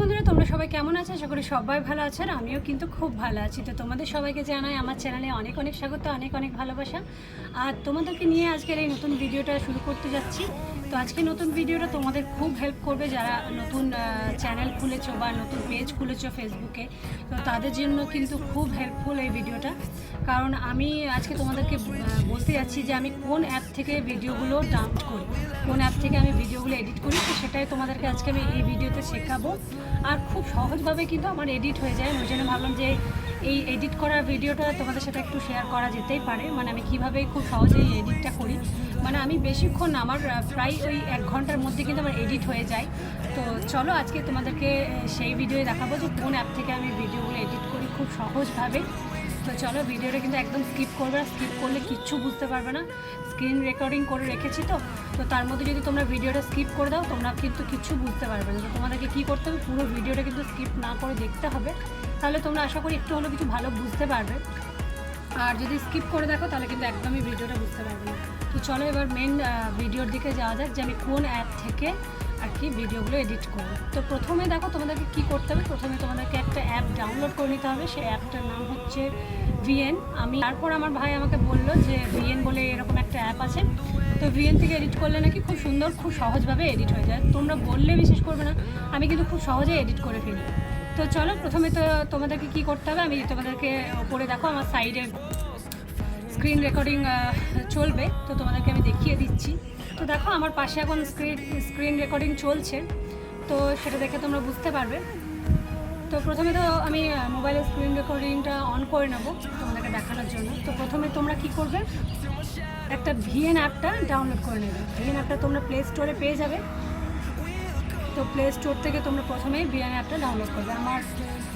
বন্ধুরা, তোমরা সবাই কেমন আছো? আশা করি সবাই ভালো আছো আর আমিও কিন্তু খুব ভালো আছি। তো তোমাদের সবাইকে জানাই আমার চ্যানেলে অনেক অনেক স্বাগত, অনেক অনেক ভালোবাসা। আর তোমাদেরকে নিয়ে আজকের এই নতুন ভিডিওটা শুরু করতে যাচ্ছি। তো আজকে নতুন ভিডিওটা তোমাদের খুব হেল্প করবে যারা নতুন চ্যানেল খুলেছো বা নতুন পেজ খুলেছো ফেসবুকে তো তাদের জন্য কিন্তু খুব হেল্পফুল এই ভিডিওটা। কারণ আমি আজকে তোমাদেরকে বলতে যাচ্ছি যে আমি কোন অ্যাপ থেকে ভিডিওগুলো ডাউনলোড করি? কোন অ্যাপ থেকে আমি ভিডিওগুলো এডিট করি? তো সেটাই তোমাদেরকে আজকে আমি এই ভিডিওতে শেখাবো। আর খুব সহজভাবে কিন্তু আমার এডিট হয়ে যায়। ওই জন্য ভাবলাম যে এই এডিট করার ভিডিওটা তোমাদের সাথে একটু শেয়ার করা যেতেই পারে। মানে আমি কীভাবে খুব সহজেই এডিটটা করি? মানে আমি বেশিক্ষণ আমার প্রায় ওই এক ঘণ্টার মধ্যে কিন্তু আমার এডিট হয়ে যায়। তো চলো আজকে তোমাদেরকে সেই ভিডিও দেখাবো যে কোন অ্যাপ থেকে আমি ভিডিওগুলো এডিট করি খুব সহজভাবে। তো চলো ভিডিওটা কিন্তু একদম স্কিপ করবে না। স্কিপ করলে কিচ্ছু বুঝতে পারবে না। স্ক্রিন রেকর্ডিং করে রেখেছি তো। তো তার মধ্যে যদি তোমরা ভিডিওটা স্কিপ করে দাও, তোমরা কিন্তু কিচ্ছু বুঝতে পারবে না। তো তোমাদেরকে কী করতে হবে? পুরো ভিডিওটা কিন্তু স্কিপ না করে দেখতে হবে। তাহলে তোমরা আশা করি একটু হলেও কিছু ভালো বুঝতে পারবে। আর যদি স্কিপ করে দেখো, তাহলে কিন্তু একদমই ভিডিওটা বুঝতে পারবে না। তো চলো এবার মেন ভিডিওর দিকে যাওয়া যাক যে আমি কোন অ্যাপ থেকে আর কি ভিডিওগুলো এডিট করি তো প্রথমে দেখো তোমাদেরকে কি করতে হবে। প্রথমে তোমাদেরকে একটা অ্যাপ ডাউনলোড করে নিতে হবে। সেই অ্যাপটার নাম হচ্ছে ভিএন আমি তারপর আমার ভাই আমাকে বলল যে ভিএন বলে এরকম একটা অ্যাপ আছে। তো ভিএন থেকে এডিট করলে নাকি খুব সুন্দর, খুব সহজভাবে এডিট হয়ে যায়। তোমরা বললে বিশেষ করবে না। আমি কিন্তু খুব সহজে এডিট করে ফেলি। তো চলো, প্রথমে তো তোমাদেরকে কি করতে হবে? আমি তোমাদেরকে ওপরে দেখো, আমার সাইডে স্ক্রিন রেকর্ডিং চলবে, তো তোমাদেরকে আমি দেখিয়ে দিচ্ছি। তো দেখো, আমার পাশে এখন স্ক্রিন স্ক্রিন রেকর্ডিং চলছে, তো সেটা দেখে তোমরা বুঝতে পারবে। তো প্রথমে তো আমি মোবাইলের স্ক্রিন রেকর্ডিংটা অন করে নেব তোমাদেরকে দেখানোর জন্য। তো প্রথমে তোমরা কি করবে? একটা ভিএন অ্যাপটা ডাউনলোড করে নেবে। ভিএন অ্যাপটা তোমরা প্লে স্টোরে পেয়ে যাবে। তো প্লে স্টোর থেকে তোমরা প্রথমেই ভিএন অ্যাপটা ডাউনলোড করবে। আমার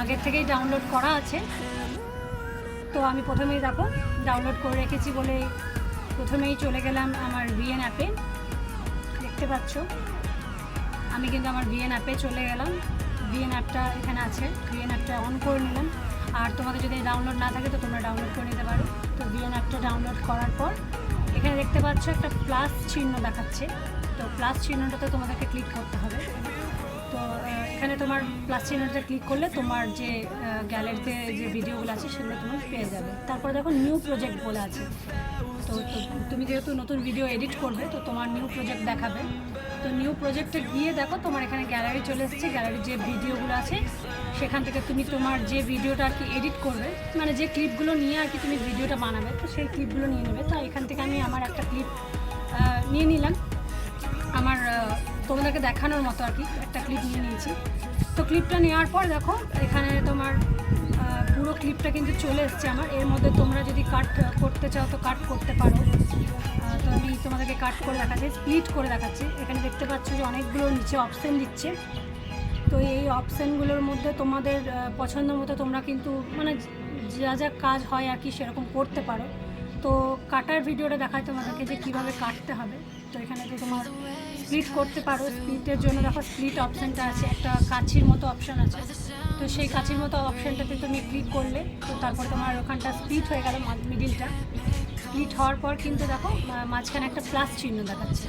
আগের থেকেই ডাউনলোড করা আছে। তো আমি প্রথমেই দেখো ডাউনলোড করে রেখেছি বলে প্রথমেই চলে গেলাম আমার ভিএন অ্যাপে দেখতে পাচ্ছ? আমি কিন্তু আমার ভিএন অ্যাপে চলে গেলাম। ভিএন অ্যাপটা এখানে আছে। ভিএন অ্যাপটা অন করে নিলাম। আর তোমাদের যদি ডাউনলোড না থাকে তো তোমরা ডাউনলোড করে নিতে পারো। তো ভিএন অ্যাপটা ডাউনলোড করার পর এখানে দেখতে পাচ্ছ একটা প্লাস চিহ্ন দেখাচ্ছে। তো প্লাস চিহ্নটাতে তোমাদেরকে ক্লিক করতে হবে। তো এখানে তোমার প্লাস চিহ্নটা ক্লিক করলে তোমার যে গ্যালারিতে যে ভিডিওগুলো আছে সেগুলো তুমি পেয়ে যাবে। তারপরে দেখো নিউ প্রজেক্ট বলে আছে। তো তুমি যেহেতু নতুন ভিডিও এডিট করবে, তো তোমার নিউ প্রজেক্ট দেখাবে। তো নিউ প্রজেক্টে গিয়ে দেখো তোমার এখানে গ্যালারি চলে এসেছে। গ্যালারির যে ভিডিওগুলো আছে, সেখান থেকে তুমি তোমার যে ভিডিওটা আর কি এডিট করবে মানে যে ক্লিপগুলো নিয়ে আর কি তুমি ভিডিওটা বানাবে, তো সেই ক্লিপগুলো নিয়ে নেবে। তো এখান থেকে আমি আমার একটা ক্লিপ নিয়ে নিলাম। আমার তোমাদেরকে দেখানোর মতো আর কি। একটা ক্লিপ নিয়ে নিয়েছি। তো ক্লিপটা নেওয়ার পর দেখো, এখানে তোমার পুরো ক্লিপটা কিন্তু চলে এসছে আমার। এর মধ্যে তোমরা যদি কাট করতে চাও তো কাট করতে পারো। তো আমি তোমাদেরকে কাট করে দেখাচ্ছি স্প্লিট করে দেখাচ্ছি। এখানে দেখতে পাচ্ছ যে অনেকগুলো নিচে অপশান দিচ্ছে। তো এই অপশানগুলোর মধ্যে তোমাদের পছন্দ মতো তোমরা কিন্তু মানে যা যা কাজ হয় আর কি সেরকম করতে পারো। তো কাটার ভিডিওটা দেখায় তোমাদেরকে যে কীভাবে কাটতে হবে। তো এখানে তো তোমার স্প্লিট করতে পারো স্প্লিটের জন্য দেখো স্প্লিট অপশানটা আছে, একটা কাছির মতো অপশান আছে। তো সেই কাছির মতো অপশানটাতে তুমি ক্লিক করলে, তো তারপর তোমার ওখানটা স্প্লিট হয়ে গেল মিডিলটা স্প্লিট হওয়ার পর কিন্তু দেখো মাঝখানে একটা প্লাস চিহ্ন দেখাচ্ছে।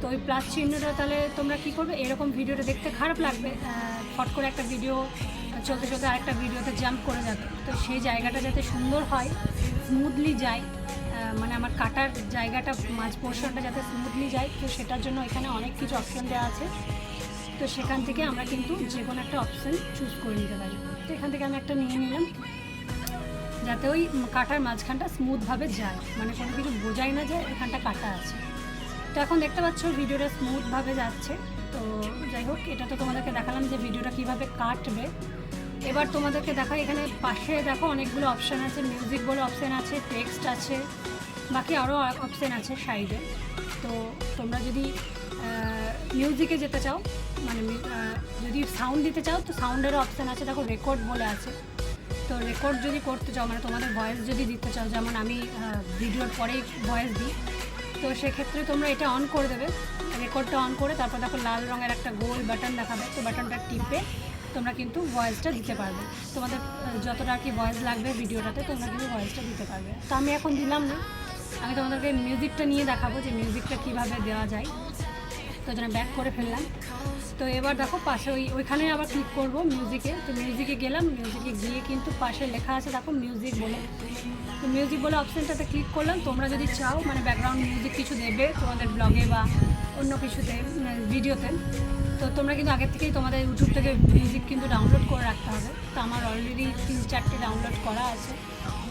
তো ওই প্লাস চিহ্নটা তাহলে তোমরা কি করবে? এরকম ভিডিওটা দেখতে খারাপ লাগবে ফট করে একটা ভিডিও চলতে চলতে আরেকটা ভিডিওতে জাম্প করে যাবে। তো সেই জায়গাটা যাতে সুন্দর হয় স্মুথলি যায় মানে আমার কাটার জায়গাটা, মাঝ পোর্শনটা যাতে স্মুথলি যায়, তো সেটার জন্য এখানে অনেক কিছু অপশন দেওয়া আছে। তো সেখান থেকে আমরা কিন্তু যে কোনো একটা অপশন চুজ করে নিতে পারি। তো এখান থেকে আমি একটা নিয়ে নিলাম। যাতে ওই কাটার মাঝখানটা স্মুথভাবে যায়। মানে কোনো কিছু বোঝাই না যে এখানটা কাটা আছে। তো এখন দেখতে পাচ্ছ, ভিডিওটা স্মুথভাবে যাচ্ছে। তো যাই হোক, এটা তো তোমাদেরকে দেখালাম যে ভিডিওটা কীভাবে কাটবে। এবার তোমাদেরকে দেখা এখানে পাশে দেখো অনেকগুলো অপশান আছে। মিউজিক বলে অপশান আছে টেক্সট আছে। বাকি আরও অপশান আছে সাইডে তো তোমরা যদি মিউজিকে যেতে চাও মানে যদি সাউন্ড দিতে চাও, তো সাউন্ডেরও অপশান আছে। দেখো রেকর্ড বলে আছে। তো রেকর্ড যদি করতে চাও মানে তোমাদের ভয়েস যদি দিতে চাও, যেমন আমি ভিডিওর পরেই ভয়েস দিই, তো সেক্ষেত্রে তোমরা এটা অন করে দেবে। রেকর্ডটা অন করে তারপর দেখো, লাল রঙের একটা গোল বাটন দেখাবে। তো বাটনটা টিপে তোমরা কিন্তু ভয়েসটা দিতে পারবে। তোমাদের যতটা আর কি ভয়েস লাগবে ভিডিওটাতে তোমরা কিন্তু ভয়েসটা দিতে পারবে। তো আমি এখন দিলাম না। আমি তোমাদেরকে মিউজিকটা নিয়ে দেখাবো যে মিউজিকটা কীভাবে দেওয়া যায়। তো জন্য ব্যাক করে ফেললাম। তো এবার দেখো পাশে ওই ওইখানে আবার ক্লিক করব মিউজিকে তো মিউজিকে গেলাম মিউজিকে গিয়ে কিন্তু পাশে লেখা আছে দেখো মিউজিক বলে। তো মিউজিক বলে অপশানটাতে ক্লিক করলাম। তোমরা যদি চাও মানে ব্যাকগ্রাউন্ড মিউজিক কিছু দেবে তোমাদের ব্লগে বা অন্য কিছুতে ভিডিওতে তো তোমরা কিন্তু আগের থেকেই তোমাদের ইউটিউব থেকে মিউজিক কিন্তু ডাউনলোড করে রাখতে হবে। তো আমার অলরেডি তিন চারটে ডাউনলোড করা আছে।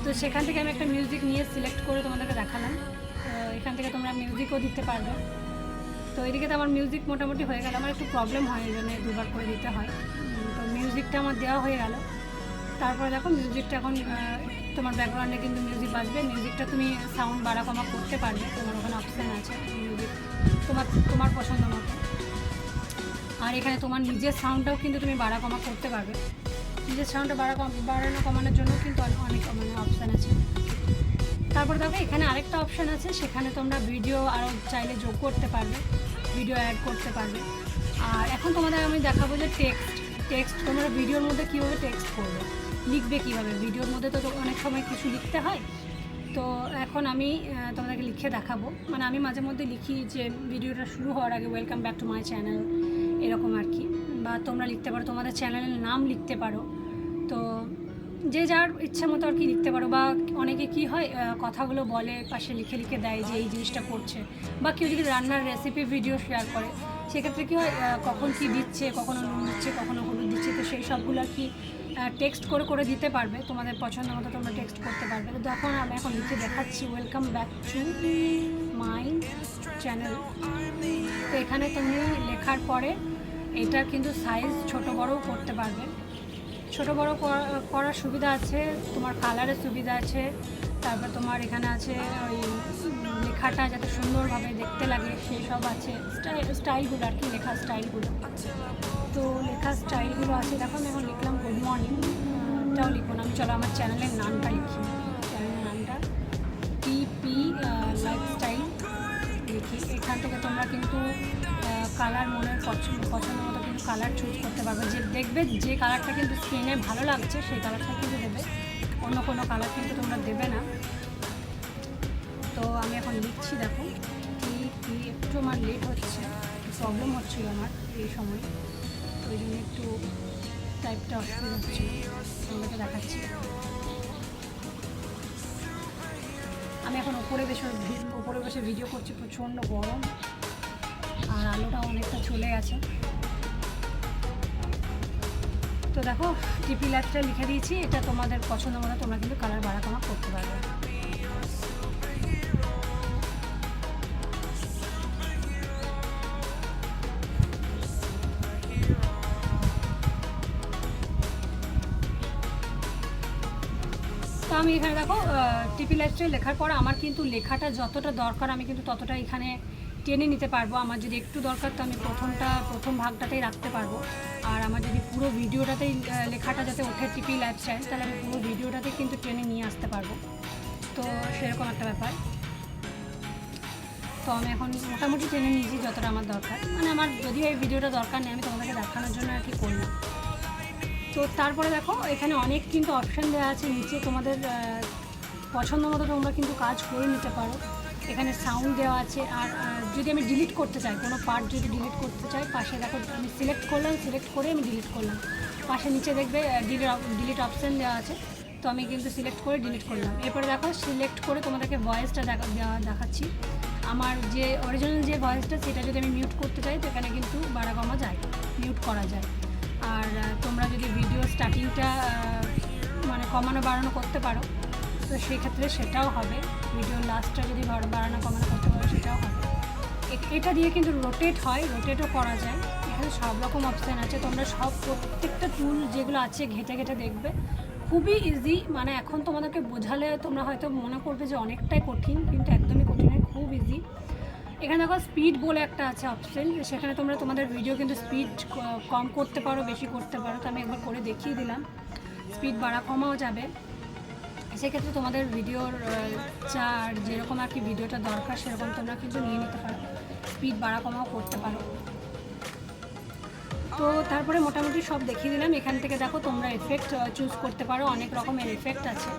তো সেখান থেকে আমি একটা মিউজিক নিয়ে সিলেক্ট করে তোমাদেরকে দেখালাম। তো এখান থেকে তোমরা মিউজিকও দিতে পারবে। তো এদিকে তো আমার মিউজিক মোটামুটি হয়ে গেল। আমার একটু প্রবলেম হয়, এই জন্য দুবার করে দিতে হয়। তো মিউজিকটা আমার দেওয়া হয়ে গেল। তারপরে দেখো মিউজিকটা এখন তোমার ব্যাকগ্রাউন্ডে কিন্তু মিউজিক বাজবে। মিউজিকটা তুমি সাউন্ড বাড়া কমা করতে পারবে। তোমার ওখানে অপশান আছে মিউজিক তোমার তোমার পছন্দ মতো। আর এখানে তোমার নিজের সাউন্ডটাও কিন্তু তুমি বাড়া কমা করতে পারবে। নিজের সাউন্ডটা বাড়া বাড়ানো কমানোর জন্য কিন্তু অনেক মানে অপশান আছে। তারপর দেখো, এখানে আরেকটা অপশান আছে, সেখানে তোমরা ভিডিও আরও চাইলে যোগ করতে পারবে ভিডিও অ্যাড করতে পারবে। আর এখন তোমাদের আমি দেখাবো যে টেক্সট টেক্সট তোমরা ভিডিওর মধ্যে কীভাবে টেক্সট করবে? লিখবে কীভাবে? ভিডিওর মধ্যে তো অনেক সময় কিছু লিখতে হয়। তো এখন আমি তোমাদেরকে লিখে দেখাবো। মানে আমি মাঝে মধ্যে লিখি যে ভিডিওটা শুরু হওয়ার আগে welcome back to my channel এরকম আর কি। বা তোমরা লিখতে পারো, তোমাদের চ্যানেলের নাম লিখতে পারো। তো যে যার ইচ্ছা মতো আর কি লিখতে পারো বা অনেকে কি হয় কথাগুলো বলে, পাশে লিখে লিখে দেয় যে এই জিনিসটা করছে বা কেউ যদি রান্নার রেসিপি ভিডিও শেয়ার করে, সেক্ষেত্রে কী হয় কখন কি দিচ্ছে, কখনো নুন দিচ্ছে, কখনো হলুদ দিচ্ছে, তো সেই সবগুলো আর কি টেক্সট করে করে দিতে পারবে। তোমাদের পছন্দ মতো তোমরা টেক্সট করতে পারবে। তো তখন আমি এখন লিখে দেখাচ্ছি। Welcome back to my channel তো এখানে তুমি লেখার পরে এটা কিন্তু সাইজ ছোট বড়ও করতে পারবে। ছোট বড় করা- করার সুবিধা আছে, তোমার কালারের সুবিধা আছে, তারপর তোমার এখানে আছে ওই লেখাটা যাতে সুন্দরভাবে দেখতে লাগে, সেই সব আছে। স্টাইল স্টাইলগুলো আর কি, লেখার স্টাইলগুলো। তো লেখার স্টাইলগুলো আছে, দেখো আমি এখন লিখলাম গুড মর্নিং। লিখব না, আমি চলো আমার চ্যানেলের নামটা লিখি। চ্যানেলের নামটা টিপি লাইফস্টাইল লিখি। এখান থেকে তোমরা কিন্তু কালার মনের পছন্দ পছন্দ মতো কিন্তু কালার চুজ করতে পারবে। যে দেখবে যে কালারটা কিন্তু স্ক্রিনে ভালো লাগছে, সেই কালারটা কিন্তু দেবে। অন্য কোনো কালার কিন্তু তোমরা দেবে না। তো আমি এখন লিখছি, দেখো। কি কি একটু আমার লেট হচ্ছে প্রবলেম হচ্ছিল আমার এই সময়। ওই জন্য একটু টাইপটা অসুবিধা হচ্ছিল তোমাদেরকে দেখাচ্ছি। আমি এখন উপরে বসে উপরে বসে ভিডিও করছি, প্রচণ্ড গরম। আর আলোটাও অনেকটা চলে গেছে। তো দেখো, টিপি লাইটটা লিখে দিয়েছি, এটা তোমাদের পছন্দ মতো তোমরা কিন্তু কালার বাড়া কমা করতে পারবে। আমি এখানে দেখো টিপি লাইফস্টাইল লেখার পর আমার কিন্তু লেখাটা যতটা দরকার আমি কিন্তু ততটা এখানে টেনে নিতে পারব। আমার যদি একটু দরকার তো আমি প্রথমটা, প্রথম ভাগটাতেই রাখতে পারব। আর আমার যদি পুরো ভিডিওটাতেই লেখাটা যাতে ওঠে টিপি লাইফস্টাইল তাহলে আমি পুরো ভিডিওটাতেই কিন্তু টেনে নিয়ে আসতে পারব। তো সেরকম একটা ব্যাপার। তো আমি এখন মোটামুটি টেনে নিয়েছি যতটা আমার দরকার। মানে আমার যদিও এই ভিডিওটা দরকার নেই, আমি তোমাদেরকে দেখানোর জন্য আর কি করলাম। তো তারপরে দেখো, এখানে অনেক কিন্তু অপশান দেওয়া আছে নিচে। তোমাদের পছন্দ মতো তোমরা কিন্তু কাজ করে নিতে পারো। এখানে সাউন্ড দেওয়া আছে, আর যদি আমি ডিলিট করতে চাই, কোনো পার্ট যদি ডিলিট করতে চাই, পাশে দেখো আমি সিলেক্ট করলাম সিলেক্ট করে আমি ডিলিট করলাম। পাশে নিচে দেখবে ডিলিট ডিলিট অপশান দেওয়া আছে। তো আমি কিন্তু সিলেক্ট করে ডিলিট করলাম। এরপরে দেখো সিলেক্ট করে তোমাদেরকে ভয়েসটা দেখা দেখাচ্ছি। আমার যে অরিজিনাল যে ভয়েসটা সেটা যদি আমি মিউট করতে চাই, তো এখানে কিন্তু বাড়া কমা যায় মিউট করা যায়। আর তোমরা যদি ভিডিও স্টার্টিংটা মানে কমানো বাড়ানো করতে পারো, তো সেক্ষেত্রে সেটাও হবে। ভিডিও লাস্টটা যদি বাড়ানো কমানো করতে পারো, সেটাও হবে। এটা দিয়ে কিন্তু রোটেট হয় রোটেটও করা যায়। এখানে সব রকম অপশান আছে। তোমরা সব প্রত্যেকটা টুল যেগুলো আছে ঘেটে ঘেটে দেখবে। খুবই ইজি মানে এখন তোমাদেরকে বোঝালে তোমরা হয়তো মনে করবে যে অনেকটাই কঠিন, কিন্তু একদমই কঠিন নয়, খুব ইজি এখানে দেখো স্পিড বলে একটা আছে অপশন সেখানে তোমরা তোমাদের ভিডিও কিন্তু স্পিড কম করতে পারো, বেশি করতে পারো। তো আমি একবার করে দেখিয়ে দিলাম। স্পিড বাড়া কমাও যাবে। সেক্ষেত্রে তোমাদের ভিডিওর চার যেরকম আর কি ভিডিওটা দরকার, সেরকম তোমরা কিন্তু নিয়ে নিতে পারো। স্পিড বাড়া কমাও করতে পারো। তো তারপরে মোটামুটি সব দেখিয়ে দিলাম। এখান থেকে দেখো তোমরা এফেক্ট চুজ করতে পারো। অনেক রকমের এফেক্ট আছে।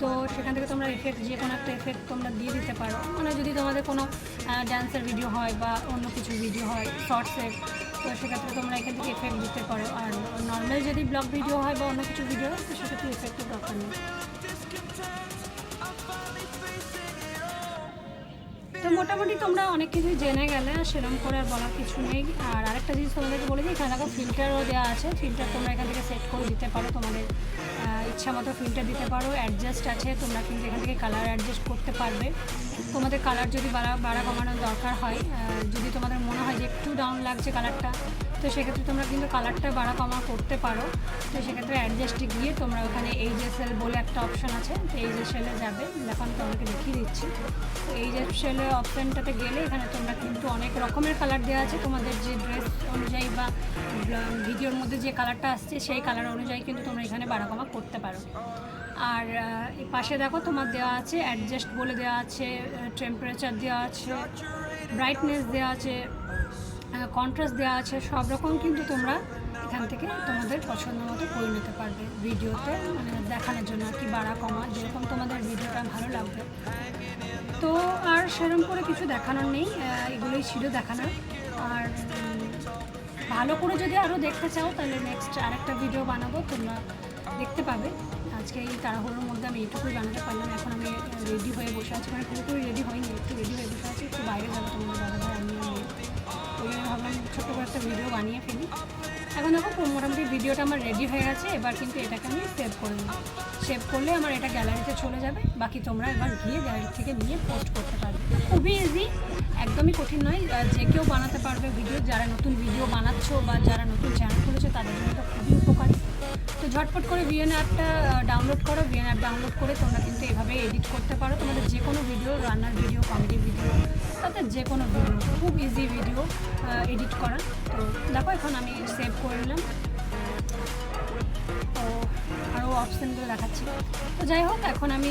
তো সেখান থেকে তোমরা এফেক্ট যে কোনো একটা এফেক্ট তোমরা দিয়ে দিতে পারো। মানে যদি তোমাদের কোনো ড্যান্সের ভিডিও হয় বা অন্য কিছু ভিডিও হয় শর্টসের তো সেক্ষেত্রে তোমরা এখান থেকে এফেক্ট দিতে পারো। আর নর্মাল যদি ব্লগ ভিডিও হয় বা অন্য কিছু ভিডিও হয়, তো সেক্ষেত্রে এফেক্টের দরকার নেই। তো মোটামুটি তোমরা অনেক কিছুই জেনে গেলে, আর সেরকম করে আর বলার কিছু নেই। আর আরেকটা জিনিস তোমাদেরকে বলে দিই, এখানে দেখো ফিল্টারও দেওয়া আছে। ফিল্টার তোমরা এখান থেকে সেট করে দিতে পারো তোমাদের ইচ্ছা মতো ফিল্টার দিতে পারো। অ্যাডজাস্ট আছে, তোমরা কিন্তু এখান থেকে কালার অ্যাডজাস্ট করতে পারবে। তোমাদের কালার যদি বাড়া বাড়া কমানোর দরকার হয় যদি তোমাদের মনে হয় যে একটু ডাউন লাগছে কালারটা তো সেক্ষেত্রে তোমরা কিন্তু কালারটা বাড়া কমা করতে পারো। তো সেক্ষেত্রে অ্যাডজাস্টে গিয়ে তোমরা ওখানে এই যে সেল বলে একটা অপশন আছে, তো এই যে সেলে যাবে। আমি তোমাকে দেখিয়ে দিচ্ছি। তো এই যে সেলে অপশানটাতে গেলে এখানে তোমরা কিন্তু অনেক রকমের কালার দেওয়া আছে। তোমাদের যে ড্রেস অনুযায়ী বা ভিডিওর মধ্যে যে কালারটা আসছে, সেই কালার অনুযায়ী কিন্তু তোমরা এখানে বাড়া কমা করতে পারো। আর পাশে দেখো, তোমার দেওয়া আছে অ্যাডজাস্ট বলে দেওয়া আছে টেম্পারেচার দেওয়া আছে ব্রাইটনেস দেওয়া আছে। কন্ট্রাস্ট দেওয়া আছে, সব রকম কিন্তু তোমরা এখান থেকে তোমাদের পছন্দ মতো করে নিতে পারবে ভিডিওতে মানে দেখানোর জন্য আর কি, বাড়া কমা, যেরকম তোমাদের ভিডিওটা ভালো লাগবে। তো আর সেরকম করে কিছু দেখানোর নেই এগুলোই ছিল দেখানোর আর ভালো করে যদি আরও দেখতে চাও, তাহলে নেক্সট আরেকটা ভিডিও বানাবো, তোমরা দেখতে পাবে। আজকে এই তাড়াহুড়োর মধ্যে আমি এইটুকুই বানাতে পারলাম, এখন আমি রেডি হয়ে বসে আছি মানে পুরোপুরি রেডি হয়নি, একটু রেডি হয়ে বসে আছি, একটু বাইরে যাব তোমাদের দাদা ভাই ভাবলাম করে একটা ভিডিও বানিয়ে ফেলি। এখন দেখো, মোটামুটি ভিডিওটা আমার রেডি হয়ে গেছে, এবার কিন্তু এটাকে আমি সেভ করে নেব। সেভ করলে আমার এটা গ্যালারিতে চলে যাবে, বাকি তোমরা এবার গিয়ে গ্যালারি থেকে নিয়ে পোস্ট করতে পারবে। খুবই ইজি একদমই কঠিন নয়। যে কেউ বানাতে পারবে ভিডিও যারা নতুন ভিডিও বানাচ্ছো বা যারা নতুন চ্যানেল খুলেছে, তাদের জন্য এটা খুবই উপকারী। তো ঝটপট করে ভিএন অ্যাপটা ডাউনলোড করো। ভিএন অ্যাপ ডাউনলোড করে তোমরা কিন্তু এভাবে এডিট করতে পারো। তোমাদের যে কোনো ভিডিও রান্নার ভিডিও কমেডি তাতে যে কোনো ভিডিও খুব ইজি ভিডিও এডিট করা। তো দেখো, এখন আমি সেভ করে নিলাম। তো আরও অপশানগুলো দেখাচ্ছি। তো যাই হোক, এখন আমি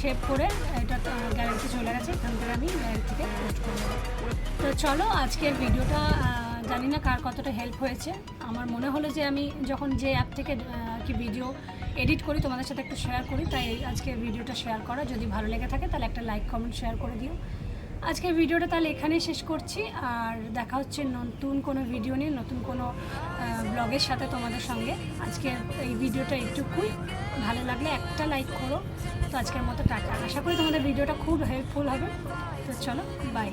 সেভ করে এটা গ্যালারিতে চলে গেছে। এখান থেকে আমি থেকে পোস্ট করে দেবো তো চলো, আজকের ভিডিওটা জানি না কার কতটা হেল্প হয়েছে। আমার মনে হলো যে আমি যখন যে অ্যাপ থেকে কি ভিডিও এডিট করি, তোমাদের সাথে একটু শেয়ার করি। তাই আজকের ভিডিওটা শেয়ার করা। যদি ভালো লেগে থাকে, তাহলে একটা লাইক কমেন্ট শেয়ার করে দিও। আজকের ভিডিওটা তাহলে এখানেই শেষ করছি। আর দেখা হচ্ছে নতুন কোনো ভিডিও নিয়ে, নতুন কোনো ব্লগের সাথে তোমাদের সঙ্গে। আজকে এই ভিডিওটা একটুকুই ভালো লাগলে একটা লাইক করো। তো আজকের মতো টাকা আশা করি তোমাদের ভিডিওটা খুব হেল্পফুল হবে। তো চলো বাই